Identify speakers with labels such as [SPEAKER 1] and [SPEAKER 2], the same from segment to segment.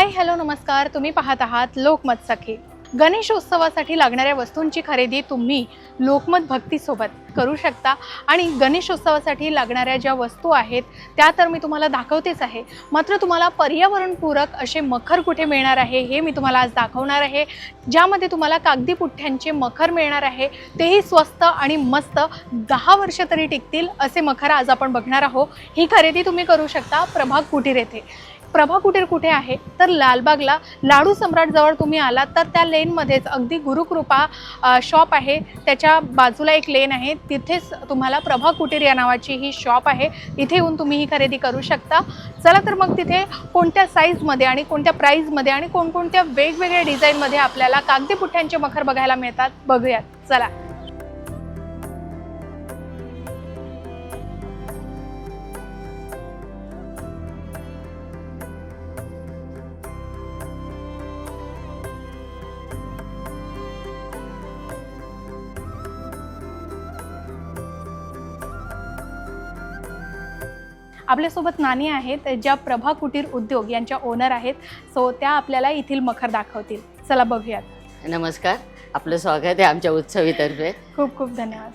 [SPEAKER 1] Hi hello नमस्कार. तुम्ही पाहत आहात लोकमत सखी गणेश उत्सवासाठी लागणाऱ्या वस्तूंची खरेदी तुम्ही लोकमत भक्तीसोबत करू शकता. आणि गणेशोत्सवासाठी लागणाऱ्या ज्या वस्तू आहेत त्या तर मी तुम्हाला दाखवतेच आहे. मात्र तुम्हाला पर्यावरणपूरक असे मखर कुठे मिळणार आहे हे मी तुम्हाला आज दाखवणार आहे. ज्यामध्ये तुम्हाला कागदी पुठ्ठ्यांचे मखर मिळणार आहे. तेही स्वस्त आणि मस्त दहा वर्ष तरी टिकतील असे मखर आज आपण बघणार आहोत. ही खरेदी तुम्ही करू शकता प्रभाग कुटीर येथे. प्रभा कुटीर कुठे आहे? तर लालबागला लाडू सम्राट जवळ तुम्ही आलात तर त्या लेनमध्येच अगदी गुरुकृपा शॉप आहे. त्याच्या बाजूला एक लेन आहे. तिथेच तुम्हाला प्रभा कुटीर या नावाची ही शॉप आहे. इथे येऊन तुम्ही ही खरेदी करू शकता. चला तर मग तिथे कोणत्या साईजमध्ये आणि कोणत्या प्राईजमध्ये आणि कोणकोणत्या वेगवेगळ्या डिझाईनमध्ये आपल्याला कागदी पुठ्ठ्यांचे मखर बघायला मिळतात? बघूयात. चला. आपल्यासोबत नानी आहेत ज्या प्रभा कुटीर उद्योग यांच्या ओनर आहेत. सो त्या आपल्याला येथील मखर दाखवतील. चला बघूयात.
[SPEAKER 2] नमस्कार. आपलं स्वागत आहे आमच्या उत्सवीतर्फे.
[SPEAKER 1] खूप खूप धन्यवाद.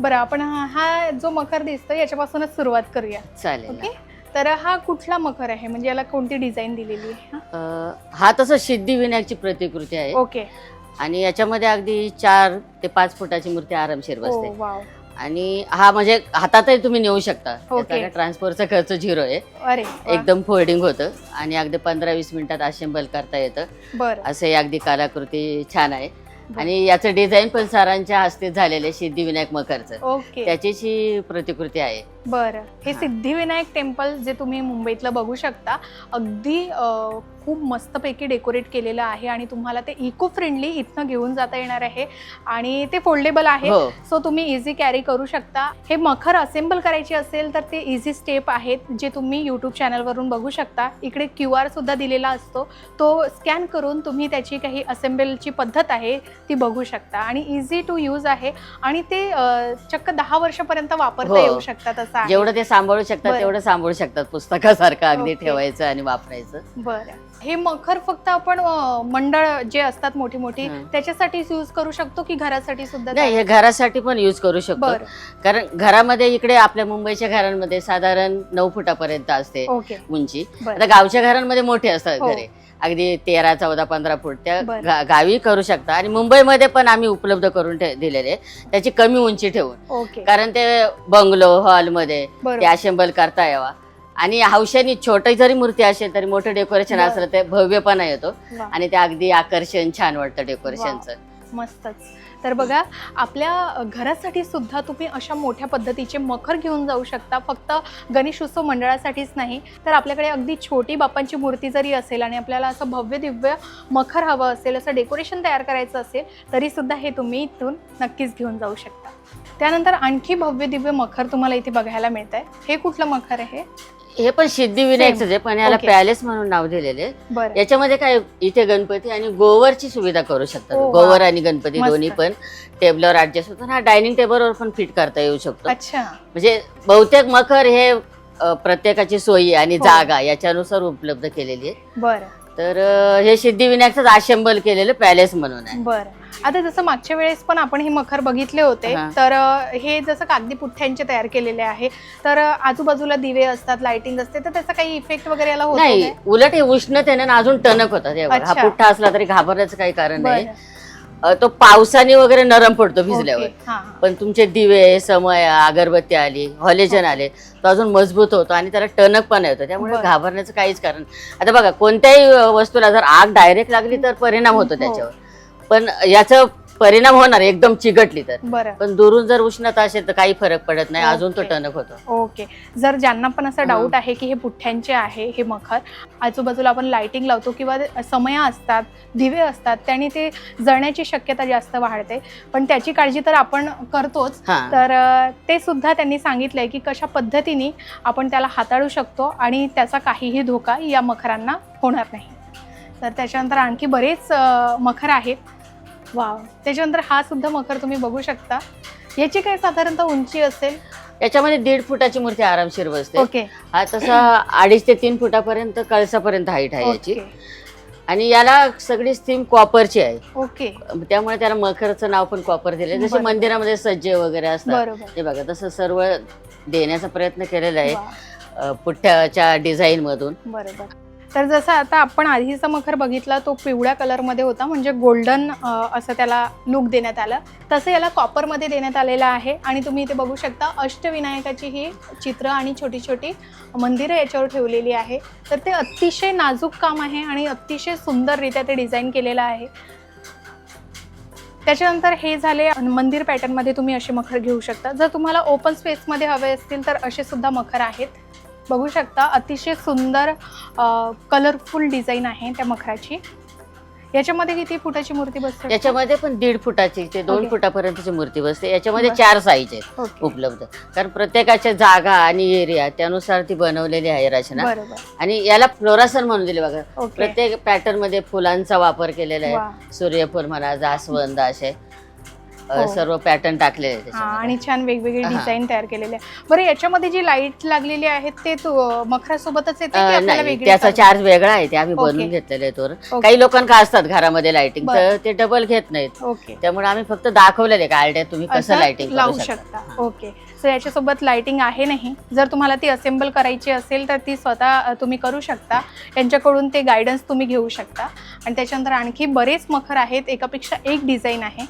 [SPEAKER 1] बरं आपण हा जो मखर दिसतो याच्यापासूनच सुरुवात करूया.
[SPEAKER 2] चालेल
[SPEAKER 1] ओके? तर हा कुठला मखर आहे? म्हणजे याला कोणती डिझाईन दिलेली आहे? हा?
[SPEAKER 2] हा तसं सिद्धिविनायकची प्रतिकृती आहे.
[SPEAKER 1] ओके.
[SPEAKER 2] आणि याच्यामध्ये अगदी चार ते पाच फुटाची मूर्ती आरामशीर बसते. आणि हा म्हणजे हातातही तुम्ही नेऊ शकता.
[SPEAKER 1] ओके.
[SPEAKER 2] ट्रान्सपोर्टचा खर्च झिरो आहे.
[SPEAKER 1] अरे वा.
[SPEAKER 2] एकदम फोल्डिंग होतं आणि अगदी पंधरा वीस मिनिटात असेंबल करता येतं.
[SPEAKER 1] बरं.
[SPEAKER 2] असं ही अगदी कलाकृती छान आहे. आणि याचं डिझाईन पण सरांच्या हस्ते झालेलं आहे सिद्धिविनायक मकरचं.
[SPEAKER 1] ओके
[SPEAKER 2] त्याचीच ही प्रतिकृती आहे.
[SPEAKER 1] बरं. हे. सिद्धिविनायक टेम्पल जे तुम्ही मुंबईतलं बघू शकता अगदी खूप मस्तपैकी डेकोरेट केलेलं आहे आणि तुम्हाला ते इको फ्रेंडली इथनं घेऊन जाता येणार आहे आणि ते फोल्डेबल आहे.
[SPEAKER 2] हो.
[SPEAKER 1] सो तुम्ही इझी कॅरी करू शकता. हे मखर असेंबल करायची असेल तर ते इझी स्टेप आहेत जे तुम्ही यूट्यूब चॅनलवरून बघू शकता. इकडे क्यू आर सुद्धा दिलेला असतो. तो स्कॅन करून तुम्ही त्याची काही असेंबलची पद्धत आहे ती बघू शकता. आणि इझी टू यूज आहे आणि ते चक्क दहा वर्षापर्यंत वापरता
[SPEAKER 2] हो.
[SPEAKER 1] येऊ शकतात असं आहे.
[SPEAKER 2] जेवढं ते सांभाळू शकतात
[SPEAKER 1] बरं.
[SPEAKER 2] तेवढं सांभाळू शकतात पुस्तकासारखं अगदी
[SPEAKER 1] ओके.
[SPEAKER 2] ठेवायचं आणि वापरायचं.
[SPEAKER 1] बरं. हे मखर फक्त आपण अं, मंडळ जे असतात मोठी मोठी
[SPEAKER 2] हं.
[SPEAKER 1] त्याच्यासाठीच यूज करू शकतो की घरासाठी सुद्धा
[SPEAKER 2] नाही हे घरासाठी पण यूज करू शकतो.
[SPEAKER 1] बरं.
[SPEAKER 2] कारण घरामध्ये इकडे आपल्या मुंबईच्या घरांमध्ये साधारण नऊ फुटापर्यंत असते
[SPEAKER 1] ओके.
[SPEAKER 2] उंची.
[SPEAKER 1] बरं.
[SPEAKER 2] आता गावच्या घरांमध्ये मोठे असतात
[SPEAKER 1] हो.
[SPEAKER 2] घरे. अगदी तेरा चौदा पंधरा फूट त्या
[SPEAKER 1] बरं.
[SPEAKER 2] गा- गावी करू शकता. आणि मुंबईमध्ये पण आम्ही उपलब्ध करून ठे- दिलेले. त्याची कमी उंची ठेवून.
[SPEAKER 1] ओके.
[SPEAKER 2] कारण ते बंगलो हॉलमध्ये ते असेंबल करता यावा. आणि हौशानी छोटी जरी मूर्ती असेल तरी मोठं डेकोरेशन. असलं ते भव्यपणा येतो. आणि ते अगदी आकर्षण छान वाटतं डेकोरेशनचं
[SPEAKER 1] मस्तच. तर बघा आपल्या घरासाठी सुद्धा तुम्ही अशा मोठ्या पद्धतीचे मखर घेऊन जाऊ शकता. फक्त गणेशोत्सव मंडळासाठीच नाही तर आपल्याकडे अगदी छोटी बापांची मूर्ती जरी असेल आणि आपल्याला असं भव्य दिव्य मखर हवं असेल असं डेकोरेशन तयार करायचं असेल तरी सुद्धा हे तुम्ही इथून नक्कीच घेऊन जाऊ शकता. त्यानंतर आणखी भव्य दिव्य मखर तुम्हाला इथे बघायला मिळत आहे हे कुठलं मखर आहे?
[SPEAKER 2] हे पण सिद्धिविनायकच आहे पण याला. पॅलेस म्हणून नाव दिलेले
[SPEAKER 1] बरं.
[SPEAKER 2] याच्यामध्ये काय इथे गणपती आणि गोवरची सुविधा करू शकतात.
[SPEAKER 1] ओ, वा.
[SPEAKER 2] गोवर आणि गणपती
[SPEAKER 1] मस्त.
[SPEAKER 2] दोन्ही पण टेबलवर ऍडजस्ट होतात. हा डायनिंग टेबलवर पण फिट करता येऊ शकतो.
[SPEAKER 1] अच्छा.
[SPEAKER 2] म्हणजे बहुतेक मखर हे अ, प्रत्येकाची सोयी आणि
[SPEAKER 1] हो.
[SPEAKER 2] जागा याच्यानुसार उपलब्ध केलेली आहे.
[SPEAKER 1] बरं.
[SPEAKER 2] तर अ, हे सिद्धिविनायकच असेंबल केलेलं पॅलेस म्हणून आहे
[SPEAKER 1] बरं आता जसं मागच्या वेळेस पण आपण हे मखर बघितले होते
[SPEAKER 2] हा.
[SPEAKER 1] तर अ, हे जसं कागदी पुठ्ठ्यांचे तयार केलेले आहे तर अ, आजूबाजूला दिवे असतात लाइटिंग असते तर त्याचा काही इफेक्ट वगैरे याला होतो
[SPEAKER 2] नाही
[SPEAKER 1] काय?
[SPEAKER 2] उलट हे उष्णतेने ना अजून टणक होतात हे बघा. हा
[SPEAKER 1] अच्छा.
[SPEAKER 2] पुठ्ठा असला तरी घाबरण्याचं काही कारण नाही
[SPEAKER 1] बरं.
[SPEAKER 2] अ, तो पावसाने वगैरे नरम पडतो भिजल्यावर
[SPEAKER 1] ओके. हा, हा.
[SPEAKER 2] पण तुमचे दिवे समय अगरबत्ती आली हॉलेजन आले तो अजून मजबूत होतो आणि त्याला टणकपणा येतो त्यामुळे
[SPEAKER 1] बरं.
[SPEAKER 2] घाबरण्याचं काहीच कारण आता बघा कोणत्याही अ, वस्तूला जर आग डायरेक्ट लागली तर परिणाम होतो
[SPEAKER 1] हो.
[SPEAKER 2] त्याच्यावर पण याचा परिणाम होणार एकदम चिघटली तर.
[SPEAKER 1] बरं.
[SPEAKER 2] पण दुरून जर उष्णता असेल तर काही फरक पडत नाही अजून तो
[SPEAKER 1] ओके.
[SPEAKER 2] टणक होतो.
[SPEAKER 1] ओके. जर ज्यांना पण असं. डाऊट आहे की हे पुठ्ठ्यांचे आहे हे मखर आजूबाजूला आपण लाइटिंग लावतो किंवा समया असतात दिवे असतात त्याने ते जळण्याची शक्यता जास्त वाढते. पण त्याची काळजी तर आपण करतोच.
[SPEAKER 2] हा.
[SPEAKER 1] तर अ, ते सुद्धा त्यांनी सांगितलंय की कशा पद्धतीने आपण त्याला हाताळू शकतो आणि त्याचा काहीही धोका या मखरांना होणार नाही. तर त्याच्यानंतर आणखी बरेच अ, मखर आहेत. वाव. त्याच्यानंतर हा सुद्धा मखर तुम्ही बघू शकता. याची काय साधारणतः उंची असेल?
[SPEAKER 2] याच्यामध्ये दीड फुटाची मूर्ती आरामशीर बसते.
[SPEAKER 1] ओके.
[SPEAKER 2] हा तसा अडीच ते तीन फुटापर्यंत कळसापर्यंत हाईट आहे याची. आणि याला सगळीच थीम कॉपरची आहे.
[SPEAKER 1] ओके.
[SPEAKER 2] त्यामुळे त्याला मखरचं नाव पण कॉपर दिले जसे. मंदिरामध्ये सज्जे वगैरे असतात. हे बघा तसं सर्व देण्याचा प्रयत्न केलेला आहे.
[SPEAKER 1] वा.
[SPEAKER 2] अ, पुठ्ठ्याच्या डिझाईन मधून.
[SPEAKER 1] बरोबर. तर जसं आता आपण आधीचा मखर बघितला तो पिवळ्या कलरमध्ये होता म्हणजे गोल्डन असं त्याला लुक देण्यात आलं. तसं याला कॉपरमध्ये देण्यात आलेलं आहे आणि तुम्ही इथे बघू शकता अष्टविनायकाची ही चित्र आणि छोटी छोटी मंदिरं याच्यावर ठेवलेली आहे. तर ते अतिशय नाजूक काम आहे आणि अतिशय सुंदररित्या ते डिझाईन केलेलं आहे. त्याच्यानंतर हे झाले मंदिर पॅटर्नमध्ये तुम्ही असे मखर घेऊ शकता. जर तुम्हाला ओपन स्पेसमध्ये हवे असतील तर असे सुद्धा मखर आहेत. बघू शकता अतिशय सुंदर कलरफुल डिझाईन आहे त्या मखराची. याच्यामध्ये किती फुटाची मूर्ती बसते?
[SPEAKER 2] याच्यामध्ये पण दीड फुटाची ते दोन
[SPEAKER 1] ओके.
[SPEAKER 2] फुटापर्यंतची मूर्ती बसते. याच्यामध्ये. चार साईज आहेत
[SPEAKER 1] ओके.
[SPEAKER 2] उपलब्ध. कारण प्रत्येकाच्या जागा आणि एरिया त्यानुसार ती बनवलेली आहे रचना. आणि याला फ्लोरासन म्हणून दिले बघा.
[SPEAKER 1] ओके.
[SPEAKER 2] प्रत्येक पॅटर्नमध्ये फुलांचा वापर केलेला. आहे. सूर्यफूल म्हणा जास्वंद असे. अ,
[SPEAKER 1] हो.
[SPEAKER 2] सर्व पॅटर्न टाकलेले
[SPEAKER 1] हा
[SPEAKER 2] त्याच्यामध्ये.
[SPEAKER 1] आणि छान वेगवेगळे
[SPEAKER 2] हा.
[SPEAKER 1] डिझाईन तयार केलेले आहे बरं याच्यामध्ये जी लाइट लागलेली आहेत ते तू- मखरासोबतच येते की
[SPEAKER 2] अ,
[SPEAKER 1] आपल्याला
[SPEAKER 2] नाही
[SPEAKER 1] वेगळी
[SPEAKER 2] त्याचा? चार्ज वेगळा आहे ते आम्ही
[SPEAKER 1] ओके.
[SPEAKER 2] बनवून घेतलेले आहे तोरण
[SPEAKER 1] ओके.
[SPEAKER 2] काही लोकांना असतात घरामध्ये लाइटिंग तर
[SPEAKER 1] बरं.
[SPEAKER 2] ते डबल घेत नाहीत
[SPEAKER 1] ओके
[SPEAKER 2] त्यामुळे आम्ही फक्त दाखवलेले का आयडिया तुम्ही कसं
[SPEAKER 1] असं
[SPEAKER 2] लाइटिंग
[SPEAKER 1] लावू शकता ओके सो याच्यासोबत लाइटिंग आहे नाही जर तुम्हाला ती असेंबल करायची असेल तर ती स्वतः अ, तुम्ही करू शकता यांच्याकडून ते गायडन्स तुम्ही घेऊ शकता आणि त्याच्यानंतर आणखी बरेच मखर आहेत एकापेक्षा एक डिझाईन आहे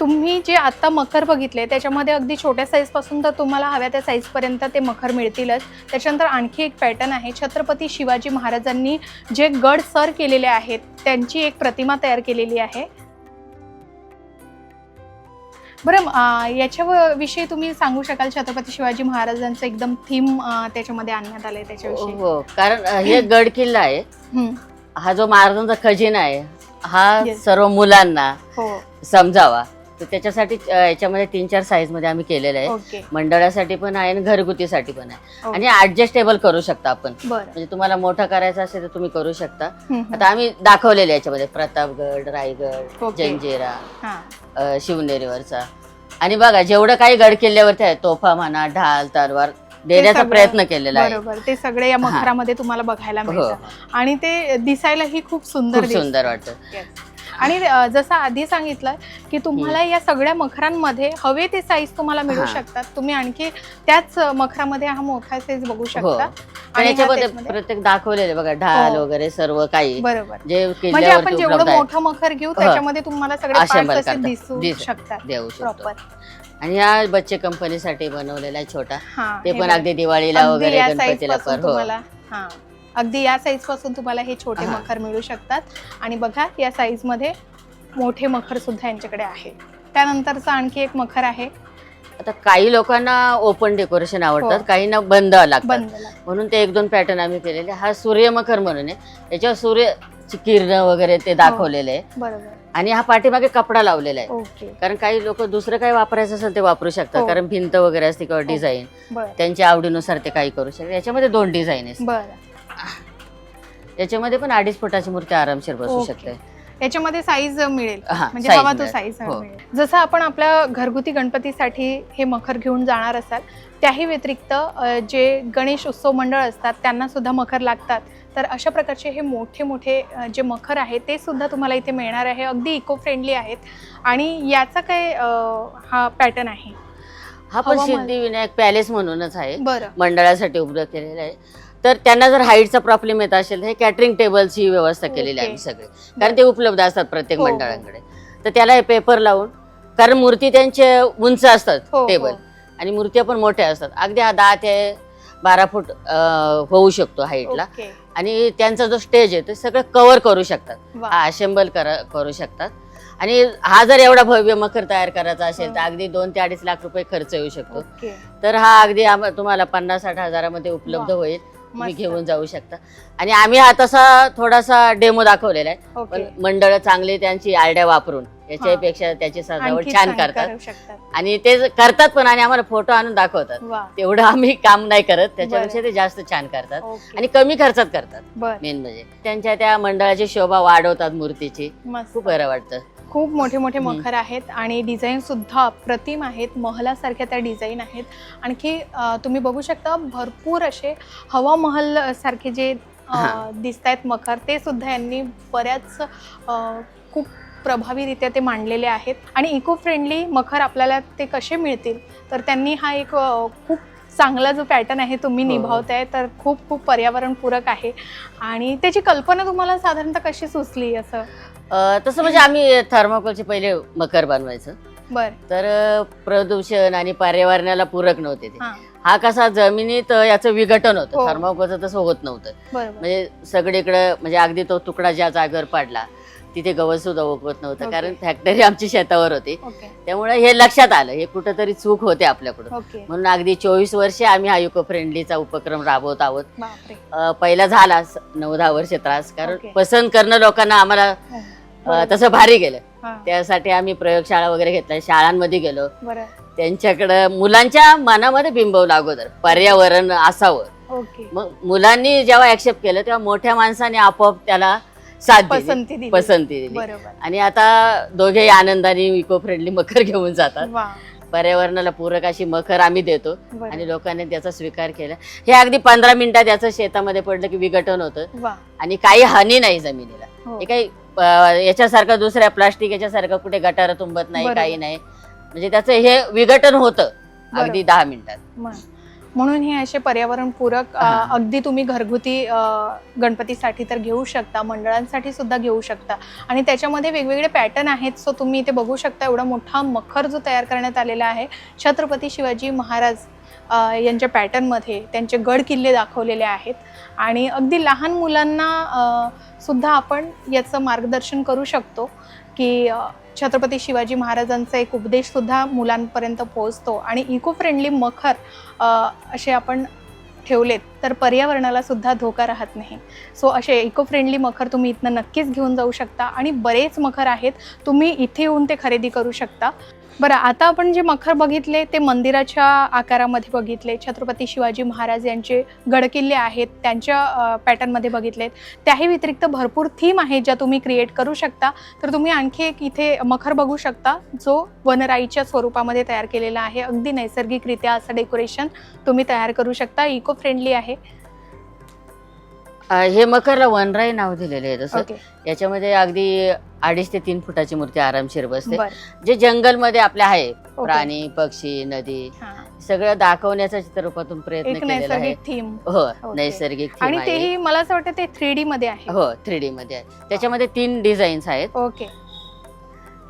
[SPEAKER 1] तुम्ही जे आत्ता मखर बघितले त्याच्यामध्ये अगदी छोट्या साईजपासून तर तुम्हाला हव्या त्या साईजपर्यंत ते मखर मिळतीलच. त्याच्यानंतर आणखी एक पॅटर्न आहे छत्रपती शिवाजी महाराजांनी जे गड सर केलेले आहेत त्यांची एक प्रतिमा तयार केलेली आहे. बरं याच्या विषयी तुम्ही सांगू शकाल छत्रपती शिवाजी महाराजांचं एकदम थीम त्याच्यामध्ये आणण्यात आलंय त्याच्याविषयी?
[SPEAKER 2] हो कारण हे गड किल्ला आहे. हा जो महाराजांचा खजिना आहे हा. सर्व मुलांना
[SPEAKER 1] हो.
[SPEAKER 2] समजावा. तर त्याच्यासाठी याच्यामध्ये तीन चार साईजमध्ये आम्ही केलेलं आहे. मंडळासाठी पण आहे आणि घरगुतीसाठी पण आहे. आणि ऍडजस्टेबल करू शकता आपण. म्हणजे तुम्हाला मोठं करायचं असेल तर तुम्ही करू शकता. आता आम्ही दाखवलेले याच्यामध्ये. प्रतापगड रायगड. जंजिरा शिवनेरीवरचा. आणि बघा जेवढं काही गड किल्ल्यावरती आहे तोफा म्हणा ढाल तलवार देण्याचा प्रयत्न केलेला आहे.
[SPEAKER 1] बरोबर. ते सगळे या मखरामध्ये तुम्हाला बघायला
[SPEAKER 2] हो.
[SPEAKER 1] मिळतं. आणि ते दिसायलाही खूप सुंदर.
[SPEAKER 2] सुंदर वाटतं.
[SPEAKER 1] आणि जसं आधी सांगितलं की तुम्हाला या सगळ्या मखरांमध्ये हवे ते साईज तुम्हाला मिळू
[SPEAKER 2] हा.
[SPEAKER 1] शकतात. तुम्ही आणखी त्याच मखरामध्ये हा मोठा साईज बघू
[SPEAKER 2] हो.
[SPEAKER 1] शकता.
[SPEAKER 2] आणि
[SPEAKER 1] हा
[SPEAKER 2] प्रत्येक दाखवलेले बघा ढाल
[SPEAKER 1] हो.
[SPEAKER 2] वगैरे सर्व काही
[SPEAKER 1] बरोबर. म्हणजे आपण जेवढं मोठं मखर घेऊ त्याच्यामध्ये तुम्हाला सगळे. दिसू शकतात.
[SPEAKER 2] देऊ शकतो. आणि ह्या बच्चे कंपनीसाठी बनवलेला आहे छोटा.
[SPEAKER 1] हा
[SPEAKER 2] ते
[SPEAKER 1] हे
[SPEAKER 2] पण. अगदी दिवाळीला वगैरे
[SPEAKER 1] या
[SPEAKER 2] गणपतीला पण हो.
[SPEAKER 1] हा. अगदी या साईजपासून तुम्हाला हे छोटे
[SPEAKER 2] हा.
[SPEAKER 1] मखर मिळू शकतात. आणि बघा या साईजमध्ये मोठे मखर सुद्धा यांच्याकडे आहे त्यानंतरचा आणखी एक मखर आहे.
[SPEAKER 2] आता काही लोकांना ओपन डेकोरेशन आवडतात
[SPEAKER 1] हो.
[SPEAKER 2] काहींना बंद लागतात. म्हणून ते एक दोन पॅटर्न आम्ही केलेले. हा सूर्यमखर म्हणून आहे. याच्यावर सूर्यची किरण वगैरे ते दाखवलेले आहे.
[SPEAKER 1] बरोबर.
[SPEAKER 2] आणि हा पाठीमागे कपडा लावलेला आहे. कारण काही लोक दुसरं काही वापरायचं असेल ते वापरू शकतात.
[SPEAKER 1] हो.
[SPEAKER 2] कारण भिंत वगैरे असते किंवा डिझाईन त्यांच्या आवडीनुसार ते काही करू शकतात. याच्यामध्ये दोन डिझाईन आहे
[SPEAKER 1] बरं.
[SPEAKER 2] याच्यामध्ये पण अडीच फुटाची मूर्ती आरामशीर बसू. शकते.
[SPEAKER 1] याच्यामध्ये साईज मिळेल.
[SPEAKER 2] हा,
[SPEAKER 1] म्हणजे
[SPEAKER 2] size
[SPEAKER 1] हवा तो
[SPEAKER 2] मिळेल.
[SPEAKER 1] साईज
[SPEAKER 2] हो.
[SPEAKER 1] मिळेल. जसं आपण आपल्या घरगुती गणपतीसाठी हे मखर घेऊन जाणार असाल त्याही व्यतिरिक्त अ, जे गणेश उत्सव मंडळ असतात त्यांना सुद्धा मखर लागतात. तर अशा प्रकारचे हे मोठे मोठे अ, जे मखर आहे ते सुद्धा तुम्हाला इथे मिळणार आहे. अगदी इको फ्रेंडली आहेत. आणि याचा काय अ, हा पॅटर्न आहे?
[SPEAKER 2] हा पण
[SPEAKER 1] हवामान.
[SPEAKER 2] सिद्धिविनायक पॅलेस म्हणूनच आहे.
[SPEAKER 1] बरं.
[SPEAKER 2] मंडळासाठी उभं केलेलं आहे. तर त्यांना जर हाईटचा प्रॉब्लेम येत असेल तर हे कॅटरिंग टेबलची व्यवस्था केलेली आहे सगळे. कारण ते उपलब्ध असतात प्रत्येक
[SPEAKER 1] हो, हो.
[SPEAKER 2] मंडळांकडे. तर त्याला हे पेपर लावून कारण मूर्ती त्यांचे उंच असतात
[SPEAKER 1] हो,
[SPEAKER 2] टेबल
[SPEAKER 1] हो.
[SPEAKER 2] आणि मूर्त्या पण मोठ्या असतात. अगदी हा दहा ते बारा फूट होऊ शकतो हाईटला आणि त्यांचा जो स्टेज आहे ते सगळं कव्हर करू शकतात. हा असेंबल करा शकतात. आणि हा जर एवढा भव्य मखर तयार करायचा असेल तर
[SPEAKER 1] हं.
[SPEAKER 2] अगदी दोन ते अडीच लाख रुपये खर्च येऊ शकतो. तर हा अगदी तुम्हाला पन्नास साठ हजारामध्ये उपलब्ध. होईल. तुम्ही. घेऊन जाऊ शकता. आणि आम्ही हा तसा थोडासा डेमो दाखवलेला आहे. पण मंडळ चांगली त्यांची आयडिया वापरून याच्यापेक्षा त्याची सजावट छान करतात. आणि ते करतात पण आणि आम्हाला फोटो आणून दाखवतात. तेवढं आम्ही काम नाही करत. त्याच्यापेक्षा ते जास्त छान करतात. आणि कमी खर्चात करतात. मेन म्हणजे. त्यांच्या त्या मंडळाची शोभा वाढवतात मूर्तीची. खूप बरं वाटतं.
[SPEAKER 1] खूप मोठे मोठे. मखर आहेत आणि डिझाईन सुद्धा अप्रतिम आहेत महलासारख्या त्या डिझाईन आहेत आणखी तुम्ही बघू शकता भरपूर असे हवा महल सारखे जे. दिसत आहेत मखर ते सुद्धा यांनी बऱ्याच खूप प्रभावीरित्या ते मांडलेले आहेत आणि इको फ्रेंडली मखर आपल्याला ते कसे मिळतील तर त्यांनी हा एक खूप चांगला जो पॅटर्न आहे तुम्ही
[SPEAKER 2] हो.
[SPEAKER 1] निभावताय तर खूप खूप पर्यावरणपूरक आहे आणि त्याची कल्पना तुम्हाला साधारणतः कशी सुचली असं
[SPEAKER 2] अं, तसं म्हणजे आम्ही थर्माकोलचे पहिले मकर बनवायचं.
[SPEAKER 1] बर.
[SPEAKER 2] तर अं, प्रदूषण आणि पर्यावरणाला पूरक नव्हते ते.
[SPEAKER 1] हा.
[SPEAKER 2] हा कसा जमिनीत अं, याचं विघटन होतं.
[SPEAKER 1] हो.
[SPEAKER 2] थर्माकोलचं तसं होत नव्हतं.
[SPEAKER 1] बरोबर.
[SPEAKER 2] म्हणजे सगळीकडं म्हणजे अगदी तो तुकडा ज्या जागेवर पडला तिथे गवत सुद्धा उगवत नव्हतं.
[SPEAKER 1] ओके.
[SPEAKER 2] कारण फॅक्टरी आमची शेतावर होती.
[SPEAKER 1] ओके.
[SPEAKER 2] त्यामुळे हे लक्षात आलं. हे कुठंतरी चूक होते आपल्याकडून.
[SPEAKER 1] ओके.
[SPEAKER 2] म्हणून अगदी चोवीस वर्षे आम्ही हा युको फ्रेंडलीचा उपक्रम राबवत आहोत.
[SPEAKER 1] बापरे.
[SPEAKER 2] अं, पहिला झाला स- नऊ दहा वर्ष त्रास. कारण
[SPEAKER 1] ओके.
[SPEAKER 2] पसंत करणं लोकांना आम्हाला
[SPEAKER 1] हो.
[SPEAKER 2] अं. तसं भारी गेलं.
[SPEAKER 1] हा,
[SPEAKER 2] त्यासाठी आम्ही प्रयोगशाळा वगैरे घेतल्या शाळांमध्ये गेलो.
[SPEAKER 1] बरं.
[SPEAKER 2] त्यांच्याकडं मुलांच्या मनामध्ये बिंबवलं अगोदर पर्यावरण असावं.
[SPEAKER 1] ओके.
[SPEAKER 2] मग मुलांनी जेव्हा ऍक्सेप्ट केलं तेव्हा मोठ्या माणसाने आपोआप त्याला साथ दिली.
[SPEAKER 1] पसंती दिली.
[SPEAKER 2] पसंती दिली.
[SPEAKER 1] बरोबर.
[SPEAKER 2] आणि आता दोघेही आनंदाने इको फ्रेंडली मखर घेऊन जातात.
[SPEAKER 1] वा.
[SPEAKER 2] पर्यावरणाला पूरक अशी मखर आम्ही देतो
[SPEAKER 1] बरं.
[SPEAKER 2] आणि लोकांनी त्याचा स्वीकार केला. हे अगदी पंधरा मिनिटात याचं शेतामध्ये पडलं की विघटन होतं.
[SPEAKER 1] वा.
[SPEAKER 2] आणि काही हानी नाही जमिनीला.
[SPEAKER 1] हो.
[SPEAKER 2] हे काही याच्यासारखं दुसऱ्या प्लास्टिक याच्यासारखं कुठे गटार तुंबत नाही
[SPEAKER 1] बरोबर.
[SPEAKER 2] काही नाही. म्हणजे त्याचं हे विघटन होतं अगदी दहा मिनिटात.
[SPEAKER 1] म- म्हणून हे असे पर्यावरणपूरक अ,
[SPEAKER 2] हा.
[SPEAKER 1] अगदी तुम्ही घरगुती अ, गणपतीसाठी तर घेऊ शकता मंडळांसाठी सुद्धा घेऊ शकता. आणि त्याच्यामध्ये वेगवेगळे पॅटर्न आहेत सो तुम्ही इथे बघू शकता एवढा मोठा मखर जो तयार करण्यात आलेला आहे छत्रपती शिवाजी महाराज यांच्या पॅटर्नमध्ये त्यांचे गड किल्ले दाखवलेले आहेत. आणि अगदी लहान मुलांना सुद्धा आपण याचं मार्गदर्शन करू शकतो की छत्रपती शिवाजी महाराजांचा एक उपदेशसुद्धा मुलांपर्यंत पोहोचतो आणि इको फ्रेंडली मखर असे आपण ठेवलेत तर पर्यावरणाला सुद्धा धोका राहत नाही. सो असे इको फ्रेंडली मखर तुम्ही इथनं नक्कीच घेऊन जाऊ शकता आणि बरेच मखर आहेत तुम्ही इथे येऊन ते खरेदी करू शकता. बरं आता आपण जे मखर बघितले ते मंदिराच्या आकारामध्ये बघितले छत्रपती शिवाजी महाराज यांचे गडकिल्ले आहेत त्यांच्या पॅटर्नमध्ये बघितलेत. त्याही व्यतिरिक्त भरपूर थीम आहेत ज्या तुम्ही क्रिएट करू शकता. तर तुम्ही आणखी एक इथे मखर बघू शकता जो वनराईच्या स्वरूपामध्ये तयार केलेला आहे. अगदी नैसर्गिकरित्या असं डेकोरेशन तुम्ही तयार करू शकता. इको फ्रेंडली आहे.
[SPEAKER 2] अं, हे मकरला वनराई नाव दिलेलं आहे तसं.
[SPEAKER 1] ओके.
[SPEAKER 2] याच्यामध्ये अगदी अडीच ते तीन फुटाची मूर्ती आरामशीर बसते.
[SPEAKER 1] बरं.
[SPEAKER 2] जे जंगलमध्ये आपले आहे. प्राणी पक्षी नदी
[SPEAKER 1] हां.
[SPEAKER 2] सगळं दाखवण्याचा चित्ररूपातून प्रयत्न
[SPEAKER 1] एक
[SPEAKER 2] केलेला आहे.
[SPEAKER 1] नैसर्गिक थीम
[SPEAKER 2] हो
[SPEAKER 1] ओके.
[SPEAKER 2] नैसर्गिक theme
[SPEAKER 1] आणि
[SPEAKER 2] आहे.
[SPEAKER 1] तेही मला असं वाटतं ते थ्री डी मध्ये आहे.
[SPEAKER 2] हो थ्री डी मध्ये आहे. त्याच्यामध्ये तीन डिझाईन्स आहेत.
[SPEAKER 1] ओके.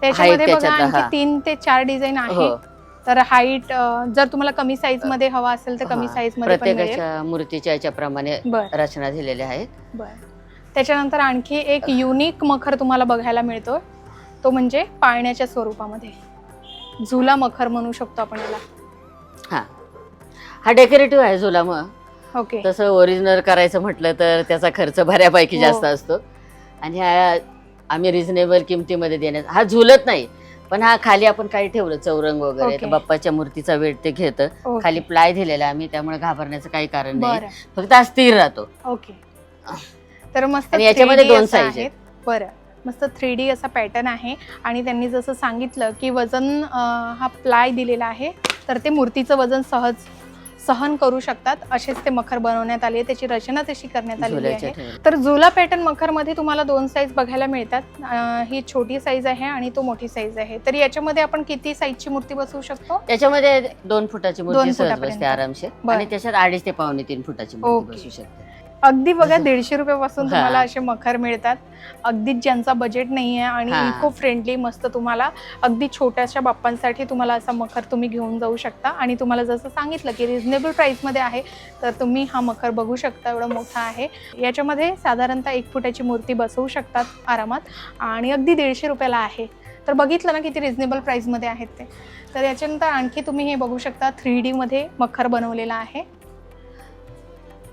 [SPEAKER 1] त्याच्यामध्ये बघा
[SPEAKER 2] त्याच्यात,
[SPEAKER 1] आणखी
[SPEAKER 2] हा.
[SPEAKER 1] तीन ते चार डिझाईन आहे
[SPEAKER 2] हो
[SPEAKER 1] तर हाईट जर तुम्हाला कमी साईजमध्ये हवा असेल तर कमी. साईजमध्ये पण मिळेल.
[SPEAKER 2] प्रत्येकाच्या मूर्तीच्या याच्याप्रमाणे
[SPEAKER 1] बर.
[SPEAKER 2] रचना दिलेल्या आहेत.
[SPEAKER 1] बर. त्याच्यानंतर आणखी एक युनिक मखर तुम्हाला बघायला मिळतो तो म्हणजे पाळण्याच्या स्वरूपामध्ये. झुला मखर म्हणू शकतो आपण याला.
[SPEAKER 2] हा. हा डेकोरेटिव्ह आहे झुला मग
[SPEAKER 1] ओके.
[SPEAKER 2] तसं ओरिजिनल करायचं म्हटलं तर त्याचा खर्च बऱ्यापैकी
[SPEAKER 1] हो.
[SPEAKER 2] जास्त असतो. आणि हा आम्ही रिझनेबल किमतीमध्ये देण्यात हा झुलत नाही. पण हा खाली आपण काही ठेवलं चौरंग वगैरे. तर बाप्पाच्या मूर्तीचा वेट ते घेतं.
[SPEAKER 1] ओके.
[SPEAKER 2] खाली प्लाय दिलेला आहे आम्ही त्यामुळे घाबरण्याचं काही कारण नाही.
[SPEAKER 1] बरं.
[SPEAKER 2] फक्त हा स्थिर राहतो.
[SPEAKER 1] ओके. तर मस्त
[SPEAKER 2] आणि याच्यामध्ये
[SPEAKER 1] 3D
[SPEAKER 2] दोन
[SPEAKER 1] असं
[SPEAKER 2] size
[SPEAKER 1] आहेत. बरं. मस्त थ्री डी असा पॅटर्न आहे. आणि त्यांनी जसं सांगितलं की वजन अं, हा प्लाय दिलेला आहे तर ते मूर्तीचं वजन सहज सहन करू शकतात. असेच ते मखर बनवण्यात आले त्याची रचना तशी करण्यात आलेली आहे. तर झुला पॅटर्न मखरमध्ये तुम्हाला दोन साईज बघायला मिळतात. ही छोटी साईज आहे आणि तो मोठी साईज आहे. तर याच्यामध्ये आपण किती साईजची मूर्ती बसवू शकतो?
[SPEAKER 2] त्याच्यामध्ये दोन फुटाची मूर्ती आरामशीर. आणि त्याच्यात अडीच ते पावणे तीन फुटाची मूर्ती. बसू शकते.
[SPEAKER 1] अगदी बघा दीडशे रुपयापासून. तुम्हाला असे मखर मिळतात. अगदीच ज्यांचा बजेट नाही आहे आणि. इको फ्रेंडली मस्त तुम्हाला अगदी छोट्याशा बाप्पांसाठी तुम्हाला असा मखर तुम्ही घेऊन जाऊ शकता. आणि तुम्हाला जसं सांगितलं की रिझनेबल प्राईसमध्ये आहे तर तुम्ही हा मखर बघू शकता एवढा मोठा आहे. याच्यामध्ये साधारणतः एक फुटाची मूर्ती बसवू शकतात आरामात आणि अगदी दीडशे रुपयाला आहे. तर बघितलं ना किती रिझनेबल प्राईसमध्ये आहेत ते. तर याच्यानंतर आणखी तुम्ही हे बघू शकता थ्री डीमध्ये मखर बनवलेला आहे.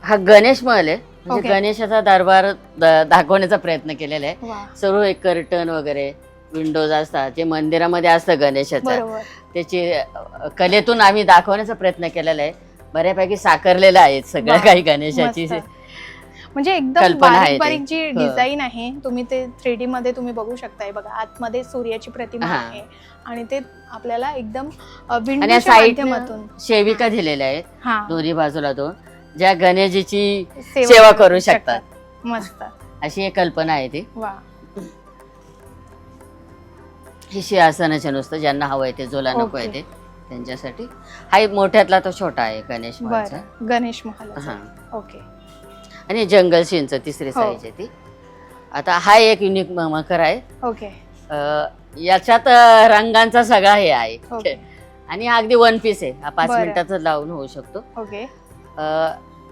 [SPEAKER 2] हा गणेश महल आहे म्हणजे
[SPEAKER 1] ओके.
[SPEAKER 2] गणेशाचा दरबार द- दाखवण्याचा प्रयत्न केलेला आहे
[SPEAKER 1] वा
[SPEAKER 2] सर्व एक कर्टन वगैरे विंडोज असतात जे मंदिरामध्ये असतं गणेशाचं
[SPEAKER 1] बरोबर
[SPEAKER 2] त्याची अ, कलेतून आम्ही दाखवण्याचा प्रयत्न केलेला आहे बऱ्यापैकी साकारलेलं आहे सगळं
[SPEAKER 1] वा.
[SPEAKER 2] काही गणेशाची
[SPEAKER 1] मस्त. म्हणजे एकदम
[SPEAKER 2] कल्पना आहे
[SPEAKER 1] बारीक
[SPEAKER 2] ती.
[SPEAKER 1] बारीक जी
[SPEAKER 2] हो.
[SPEAKER 1] डिझाईन आहे तुम्ही ते थ्री डी मध्ये तुम्ही बघू शकताय बघा आतमध्ये सूर्याची प्रतिमा
[SPEAKER 2] हा.
[SPEAKER 1] आहे आणि ते आपल्याला एकदम अ,
[SPEAKER 2] आणि या
[SPEAKER 1] विंडोच्या
[SPEAKER 2] साईड
[SPEAKER 1] माध्यमातून
[SPEAKER 2] सेविका दिलेल्या आहेत
[SPEAKER 1] हा
[SPEAKER 2] दोन्ही बाजूला दोन ज्या गणेशजीची
[SPEAKER 1] सेवा
[SPEAKER 2] सेवा करू शकतात.
[SPEAKER 1] मस्त.
[SPEAKER 2] अशी एक कल्पना आहे ती.
[SPEAKER 1] वा.
[SPEAKER 2] ही सिंहासनाचे नुसतं ज्यांना हवंय ते जोला नको. आहे ते त्यांच्यासाठी. हा एक मोठ्यातला तो छोटा आहे गणेश.
[SPEAKER 1] बर. गणेश महाल.
[SPEAKER 2] हा.
[SPEAKER 1] ओके.
[SPEAKER 2] आणि जंगल शिंच तिसरी
[SPEAKER 1] हो.
[SPEAKER 2] साईज आहे ती. आता हा एक युनिक मकर आहे.
[SPEAKER 1] ओके.
[SPEAKER 2] अं, याच्यात अं, रंगांचा सगळा हे आहे.
[SPEAKER 1] ओके.
[SPEAKER 2] आणि हा अगदी वन पीस आहे. हा पाच
[SPEAKER 1] बरं.
[SPEAKER 2] मिनिटाचा लावून होऊ शकतो.
[SPEAKER 1] ओके.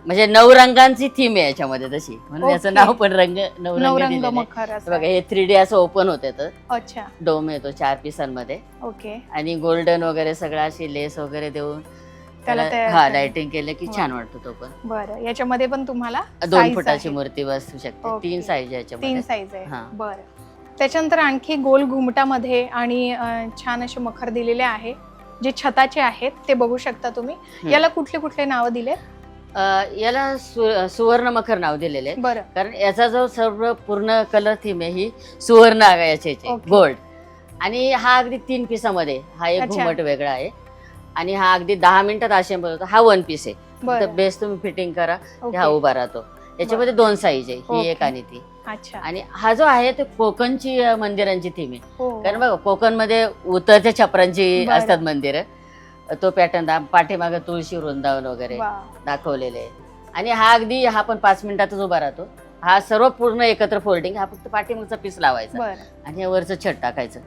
[SPEAKER 2] म्हणजे नऊ रंगांची थीम आहे याच्यामध्ये तशी. म्हणून याचं. नाव पण रंग नऊ रंग
[SPEAKER 1] असं.
[SPEAKER 2] बघा हे थ्री डी असं ओपन होते तर.
[SPEAKER 1] अच्छा.
[SPEAKER 2] डोम येतो चार पिसांमध्ये.
[SPEAKER 1] ओके.
[SPEAKER 2] आणि गोल्डन वगैरे सगळं अशी लेस वगैरे देऊन
[SPEAKER 1] त्याला तयार
[SPEAKER 2] हा. लाइटिंग केलं की. छान वाटतो तो पण.
[SPEAKER 1] बरं. याच्यामध्ये पण तुम्हाला
[SPEAKER 2] दोन
[SPEAKER 1] size
[SPEAKER 2] फुटाची. मूर्ती बसू शकते. तीन साईज
[SPEAKER 1] तीन
[SPEAKER 2] याच्यामध्ये.
[SPEAKER 1] साईज आहे.
[SPEAKER 2] हा.
[SPEAKER 1] बरं. त्याच्यानंतर आणखी गोल घुमटामध्ये आणि अं, छान असे मखर दिलेले आहे. जे छताचे आहेत ते बघू शकता तुम्ही. याला कुठले कुठले नाव दिले
[SPEAKER 2] अं, याला सु- सुवर्ण मखर नाव दिलेले आहे.
[SPEAKER 1] बरं.
[SPEAKER 2] कारण याचा जो सर्व पूर्ण कलर थीम आहे ही सुवर्ण आहे. याचे
[SPEAKER 1] ओके.
[SPEAKER 2] गोल्ड आणि हा अगदी तीन पिसामध्ये हा एक
[SPEAKER 1] अच्छा.
[SPEAKER 2] घुमट वेगळा आहे. आणि हा अगदी दहा मिनिटात असेंबल होतो हा वन पीस आहे. तर
[SPEAKER 1] बरं
[SPEAKER 2] बेस तुम्ही फिटिंग करा की
[SPEAKER 1] ओके.
[SPEAKER 2] हा उभा राहतो. याच्यामध्ये दोन साईज आहे ही एक. आणि ती.
[SPEAKER 1] अच्छा.
[SPEAKER 2] आणि हा जो आहे तो कोकणची अं, मंदिरांची थीम आहे.
[SPEAKER 1] हो.
[SPEAKER 2] कारण बघा कोकणमध्ये उतरत्या छपरांची
[SPEAKER 1] बरं.
[SPEAKER 2] असतात मंदिरं. तो पॅटर्न पाठीमागे तुळशी वृंदावन वगैरे दाखवलेले आहे आणि हा अगदी हा पण पाच मिनिटातच उभा राहतो. हा सर्व पूर्ण एकत्र फोल्डिंग हा फक्त पाठीमागचा पीस लावायचा. आणि वरचं छट टाकायचं.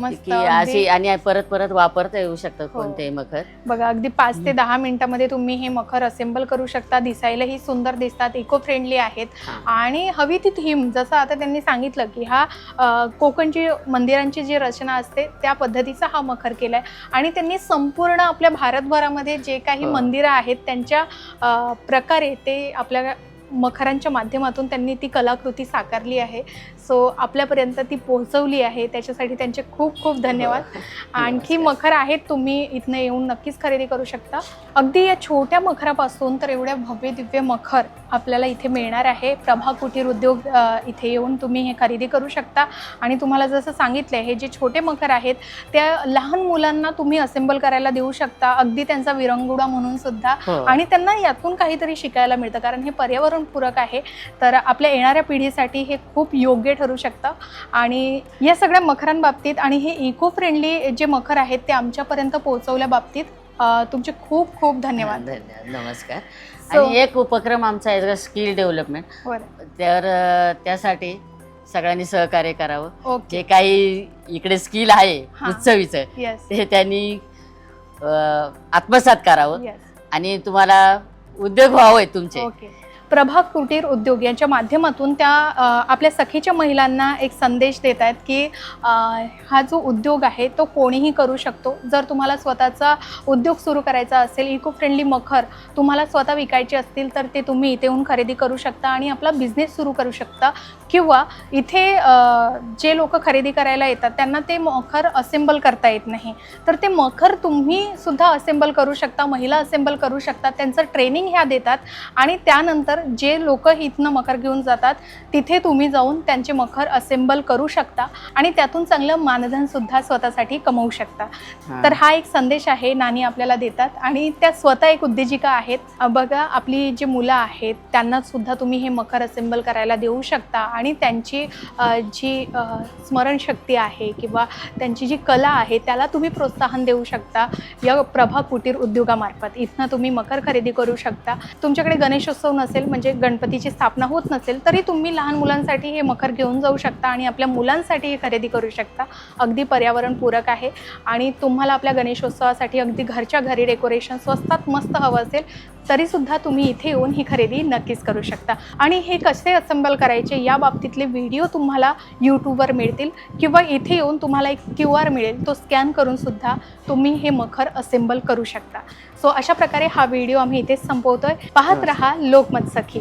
[SPEAKER 1] मस्त
[SPEAKER 2] की अशी
[SPEAKER 1] अगदी-
[SPEAKER 2] आणि परत परत वापरता येऊ शकतात
[SPEAKER 1] हो.
[SPEAKER 2] कोणतेही मखर.
[SPEAKER 1] बघा अगदी पाच ते दहा मिनिटामध्ये तुम्ही हे मखर असेंबल करू शकता. दिसायलाही सुंदर दिसतात इको फ्रेंडली आहेत.
[SPEAKER 2] हा.
[SPEAKER 1] आणि हवी ती थीम जसं आता त्यांनी सांगितलं की हा अ, कोकणची मंदिरांची जी रचना असते त्या पद्धतीचा हा मखर केलाय. आणि त्यांनी संपूर्ण आपल्या भारतभरामध्ये जे काही
[SPEAKER 2] हो.
[SPEAKER 1] मंदिरं आहेत त्यांच्या अ, प्रकारे ते आपल्या मखरांच्या माध्यमातून त्यांनी ती कलाकृती साकारली आहे. सो आपल्यापर्यंत ती पोहोचवली आहे. त्याच्यासाठी त्यांचे खूप खूप धन्यवाद. आणखी. मखर आहेत तुम्ही इथनं येऊन नक्कीच खरेदी करू शकता. अगदी या छोट्या मखरापासून तर एवढ्या भव्य दिव्य मखर आपल्याला इथे मिळणार आहे. प्रभा कुटीर उद्योग इथे येऊन तुम्ही हे खरेदी करू शकता. आणि तुम्हाला जसं सांगितलं हे जे छोटे मखर आहेत त्या लहान मुलांना तुम्ही असेंबल करायला देऊ शकता. अगदी त्यांचा विरंगुडा म्हणून सुद्धा. आणि त्यांना यातून काहीतरी शिकायला मिळतं. कारण हे पर्यावरणपूरक आहे. तर आपल्या येणाऱ्या पिढीसाठी हे खूप योग्य ठरू शकतं. आणि या सगळ्या मखरांबाबतीत आणि हे इको फ्रेंडली जे मखर आहेत ते आमच्यापर्यंत पोहोचवल्या बाबतीत तुमचे खूप खूप धन्यवाद.
[SPEAKER 2] धन्यवाद. नमस्कार.
[SPEAKER 1] So-
[SPEAKER 2] आणि एक उपक्रम आमचा आहे स्किल डेव्हलपमेंट
[SPEAKER 1] बरं
[SPEAKER 2] तर अं, त्यासाठी सगळ्यांनी सहकार्य करावं.
[SPEAKER 1] ओके.
[SPEAKER 2] जे काही इकडे स्किल आहे
[SPEAKER 1] हा.
[SPEAKER 2] उत्सवीचं
[SPEAKER 1] येस
[SPEAKER 2] ते त्यांनी अं, आत्मसात करावं.
[SPEAKER 1] येस
[SPEAKER 2] आणि तुम्हाला उद्योग व्हावे तुमचे.
[SPEAKER 1] ओके प्रभा कुटीर उद्योग यांच्या माध्यमातून त्या आपल्या सखीच्या महिलांना एक संदेश देत आहेत की हा जो उद्योग आहे तो कोणीही करू शकतो. जर तुम्हाला स्वतःचा उद्योग सुरू करायचा असेल इको फ्रेंडली मखर तुम्हाला स्वतः विकायचे असतील तर ते तुम्ही इथे येऊन खरेदी करू शकता आणि आपला बिझनेस सुरू करू शकता. किंवा इथे जे लोक खरेदी करायला येतात त्यांना ते मखर असेंबल करता येत नाही. तर ते मखर तुम्ही सुद्धा असेंबल करू शकता महिला असेंबल करू शकतात त्यांचं ट्रेनिंग ह्या देतात आणि त्यानंतर जे लोक इथनं मखर घेऊन जातात तिथे तुम्ही जाऊन त्यांचे मखर असेंबल करू शकता आणि त्यातून चांगलं मानधन सुद्धा स्वतःसाठी कमवू शकता. तर हा एक संदेश आहे नानी आपल्याला देतात आणि त्या स्वतः एक उद्योजिका आहेत. बघा आपली जी मुलं आहेत त्यांना सुद्धा तुम्ही हे मखर असेंबल करायला देऊ शकता आणि त्यांची जी स्मरणशक्ती आहे किंवा त्यांची जी कला आहे त्याला तुम्ही प्रोत्साहन देऊ शकता या प्रभा कुटीर उद्योगामार्फत. इथनं तुम्ही मकर खरेदी करू शकता. तुमच्याकडे गणेशोत्सव नसेल म्हणजे गणपतीची स्थापना होत नसेल तरी तुम्ही लहान मुलांसाठी हे मखर घेऊन जाऊ शकता आणि आपल्या मुलांसाठी हे खरेदी करू शकता. अगदी पर्यावरणपूरक आहे. आणि तुम्हाला आपल्या गणेशोत्सवासाठी अगदी घरच्या घरी डेकोरेशन स्वस्तात मस्त हवं असेल तरीसुद्धा तुम्ही इथे येऊन ही खरेदी नक्कीच करू शकता. आणि हे कसे असेंबल करायचे या बाबतीतले व्हिडिओ तुम्हाला यूट्यूबवर मिळतील किंवा इथे येऊन तुम्हाला एक क्यू आर मिळेल तो स्कॅन करूनसुद्धा तुम्ही हे मखर असेंबल करू शकता. सो अशा प्रकारे हा व्हिडिओ आम्ही इथेच संपवतोय. पाहत रहा लोकमत सखी.